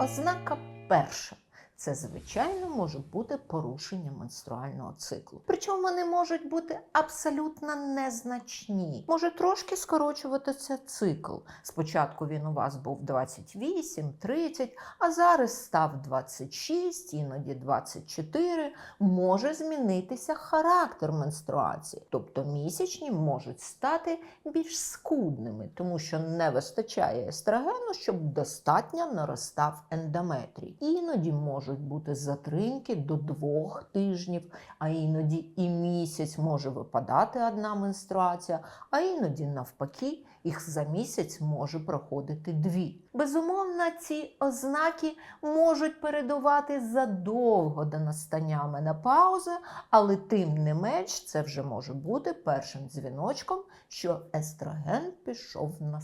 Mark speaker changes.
Speaker 1: Ознака перша. Це, звичайно, може бути порушення менструального циклу. Причому вони можуть бути абсолютно незначні. Може трошки скорочуватися цикл. Спочатку він у вас був 28-30, а зараз став 26, іноді 24. Може змінитися характер менструації. Тобто місячні можуть стати більш скудними, тому що не вистачає естрогену, щоб достатньо наростав ендометрій. Іноді можуть бути затримки до двох тижнів, а іноді і місяць може випадати одна менструація, а іноді навпаки. Їх за місяць може проходити дві. Безумовно, ці ознаки можуть передувати задовго до настання менопаузи, але тим не менш це вже може бути першим дзвіночком, що естроген пішов на